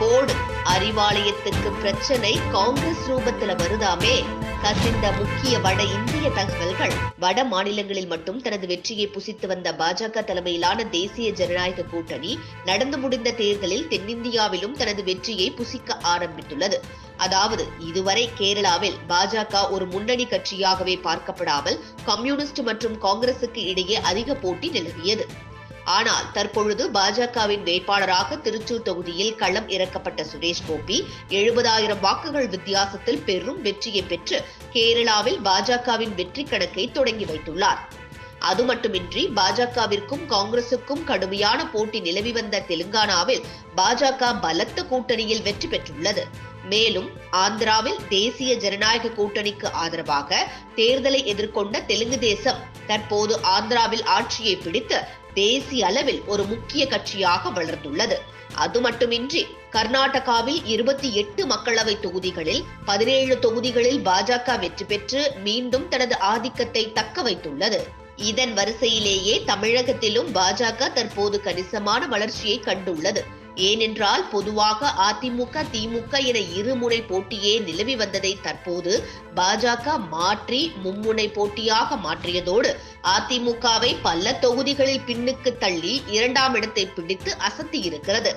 போடு அறிவாலயத்துக்கு பிரச்சனை காங்கிரஸ் ரூபத்துல வருதாமே? கசிந்த முக்கிய வட இந்திய தகவல்கள். வட மாநிலங்களில் மட்டும் தனது வெற்றியை புசித்து வந்த பாஜக தலைமையிலான தேசிய ஜனநாயக கூட்டணி நடந்து முடிந்த தேர்தலில் தென்னிந்தியாவிலும் தனது வெற்றியை புசிக்க ஆரம்பித்துள்ளது. அதாவது இதுவரை கேரளாவில் பாஜக ஒரு முன்னணி கட்சியாகவே பார்க்கப்படாமல் கம்யூனிஸ்ட் மற்றும் காங்கிரசுக்கு இடையே அதிக போட்டி நிலவியது. ஆனால் தற்பொழுது பாஜகவின் வேட்பாளராக திருச்சூர் தொகுதியில் களம் இறக்கப்பட்ட சுரேஷ் கோபி எழுபதாயிரம் வாக்குகள் வித்தியாசத்தில் பெரும் வெற்றியை பெற்று கேரளாவில் பாஜகவின் வெற்றி கணக்கை தொடங்கி வைத்துள்ளார். அது மட்டுமின்றி பாஜகவிற்கும் காங்கிரசுக்கும் கடுமையான போட்டி நிலவி வந்த தெலுங்கானாவில் பாஜக பலத்த கூட்டணியில் வெற்றி பெற்றுள்ளது. மேலும் ஆந்திராவில் தேசிய ஜனநாயக கூட்டணிக்கு ஆதரவாக தேர்தலை எதிர்கொண்ட தெலுங்கு தேசம் தற்போது ஆந்திராவில் ஆட்சியை பிடித்து தேசிய அளவில் ஒரு முக்கிய கட்சியாக வளர்ந்துள்ளது. அது மட்டுமின்றி கர்நாடகாவில் இருபத்தி எட்டு மக்களவை தொகுதிகளில் பதினேழு தொகுதிகளில் பாஜக வெற்றி பெற்று மீண்டும் தனது ஆதிக்கத்தை தக்க வைத்துள்ளது. இதன் வரிசையிலேயே தமிழகத்திலும் பாஜக தற்போது கணிசமான வளர்ச்சியை கண்டுள்ளது. ஏனென்றால் பொதுவாக அதிமுக திமுக என இருமுனை போட்டியே நிலவி வந்ததை தற்போது பாஜக மாற்றி மும்முனை போட்டியாக மாற்றியதோடு அதிமுகவை பல தொகுதிகளில் பின்னுக்கு தள்ளி இரண்டாம் இடத்தை பிடித்து அசத்தியிருக்கிறது.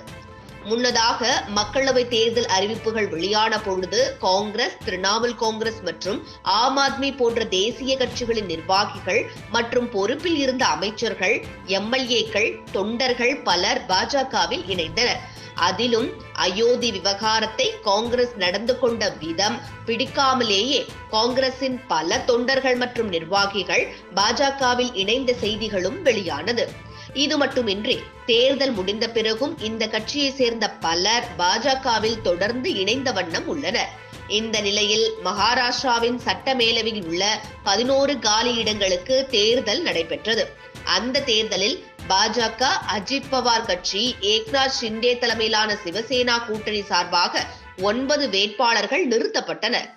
முன்னதாக மக்களவை தேர்தல் அறிவிப்புகள் வெளியான பொழுது காங்கிரஸ் திரிணாமுல் காங்கிரஸ் மற்றும் ஆம் ஆத்மி போன்ற தேசிய கட்சிகளின் நிர்வாகிகள் மற்றும் பொறுப்பில் இருந்த அமைச்சர்கள் எம்எல்ஏக்கள் தொண்டர்கள் பலர் பாஜகவில் இணைந்தனர். அதிலும் அயோத்தி விவகாரத்தை காங்கிரஸ் நடந்து கொண்ட விதம் பிடிக்காமலேயே காங்கிரசின் பல தொண்டர்கள் மற்றும் நிர்வாகிகள் பாஜகவில் இணைந்த செய்திகளும் வெளியானது. இது மட்டுமின்றி தேர்தல் முடிந்த பிறகும் இந்த கட்சியை சேர்ந்த பலர் பாஜகவில் தொடர்ந்து இணைந்த வண்ணம் உள்ளனர். இந்த நிலையில் மகாராஷ்டிராவின் சட்டமேலவையில் உள்ள பதினோரு காலி இடங்களுக்கு தேர்தல் நடைபெற்றது. அந்த தேர்தலில் பாஜக அஜித் பவார் கட்சி ஏக்நாத் ஷிண்டே தலைமையிலான சிவசேனா கூட்டணி சார்பாக ஒன்பது வேட்பாளர்கள் நிறுத்தப்பட்டனர்.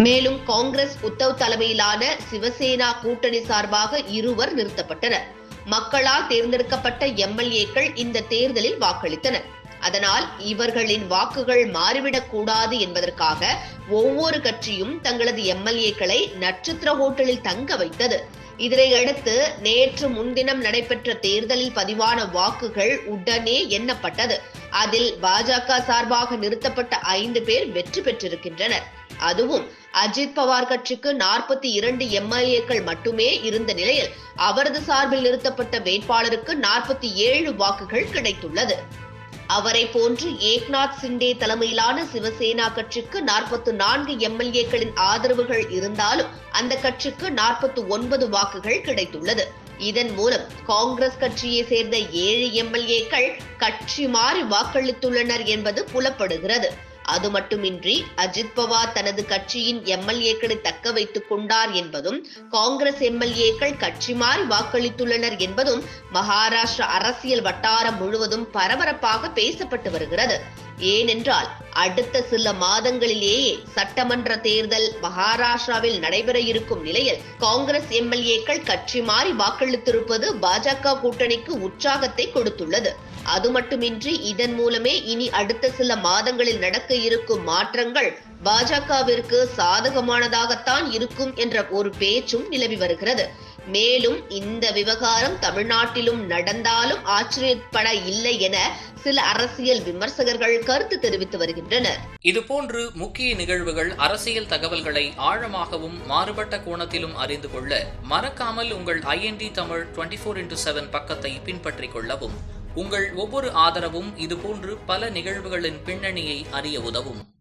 மேலும் காங்கிரஸ் உத்தவ் தலைமையிலான சிவசேனா கூட்டணி சார்பாக இருவர் நிறுத்தப்பட்டனர். மக்களால் தேர்ந்தெடுக்கப்பட்ட எம்எல்ஏக்கள் இந்த தேர்தலில் வாக்களித்தனர். அதனால் இவர்களின் வாக்குகள் மாறிவிடக் கூடாது என்பதற்காக ஒவ்வொரு கட்சியும் தங்களது எம்எல்ஏக்களை நட்சத்திர ஹோட்டலில் தங்க வைத்தது. இதனையடுத்து நேற்று முன்தினம் நடைபெற்ற தேர்தலில் பதிவான வாக்குகள் உடனே எண்ணப்பட்டது. அதில் பாஜக சார்பாக நிறுத்தப்பட்ட ஐந்து பேர் வெற்றி பெற்றிருக்கின்றனர். அதுவும் அஜித் பவார் கட்சிக்கு நாற்பத்தி இரண்டு எம்எல்ஏக்கள் மட்டுமே இருந்த நிலையில் அவரது சார்பில் நிறுத்தப்பட்ட வேட்பாளருக்கு நாற்பத்தி ஏழு வாக்குகள் கிடைத்துள்ளது. அவரை போன்று ஏக்நாத் சிண்டே தலைமையிலான சிவசேனா கட்சிக்கு நாற்பத்தி நான்கு எம்எல்ஏக்களின் ஆதரவுகள் இருந்தாலும் அந்த கட்சிக்கு நாற்பத்தி ஒன்பது வாக்குகள் கிடைத்துள்ளது. இதன் மூலம் காங்கிரஸ் கட்சியை சேர்ந்த ஏழு எம்எல்ஏக்கள் கட்சி மாறி வாக்களித்துள்ளனர் என்பது புலப்படுகிறது. அது மட்டுமின்றி அஜித் பவார் தனது கட்சியின் எம்எல்ஏக்களை தக்க வைத்துக் கொண்டார் என்பதும் காங்கிரஸ் எம்எல்ஏக்கள் கட்சி மாறி வாக்களித்துள்ளனர் என்பதும் மகாராஷ்டிரா அரசியல் வட்டாரம் முழுவதும் பரபரப்பாக பேசப்பட்டு வருகிறது. ஏனென்றால் அடுத்த சில மாதங்களிலேயே சட்டமன்ற தேர்தல் மகாராஷ்டிராவில் நடைபெற இருக்கும் நிலையில் காங்கிரஸ் எம்எல்ஏக்கள் கட்சி மாறி வாக்களித்திருப்பது பாஜக கூட்டணிக்கு உற்சாகத்தை கொடுத்துள்ளது. அது மட்டுமின்றி இதன் மூலமே இனி அடுத்த சில மாதங்களில் நடக்க இருக்கும் மாற்றங்கள் பாஜகவிற்கு சாதகமானதாகத்தான் இருக்கும் என்ற ஒரு பேச்சும் நிலவி வருகிறது. மேலும் இந்த விவகாரம் தமிழ்நாட்டிலும் நடந்தாலும் ஆச்சரியப்பட இல்லை என சில அரசியல் விமர்சகர்கள் கருத்து தெரிவித்து வருகின்றனர். இதுபோன்று முக்கிய நிகழ்வுகள் அரசியல் தகவல்களை ஆழமாகவும் மாறுபட்ட கோணத்திலும் அறிந்து கொள்ள மறக்காமல் உங்கள் IND Tamil twenty four into seven பக்கத்தை பின்பற்றிக் கொள்ளவும். உங்கள் ஒவ்வொரு ஆதரவும் இதுபோன்று பல நிகழ்வுகளின் பின்னணியை அறிய உதவும்.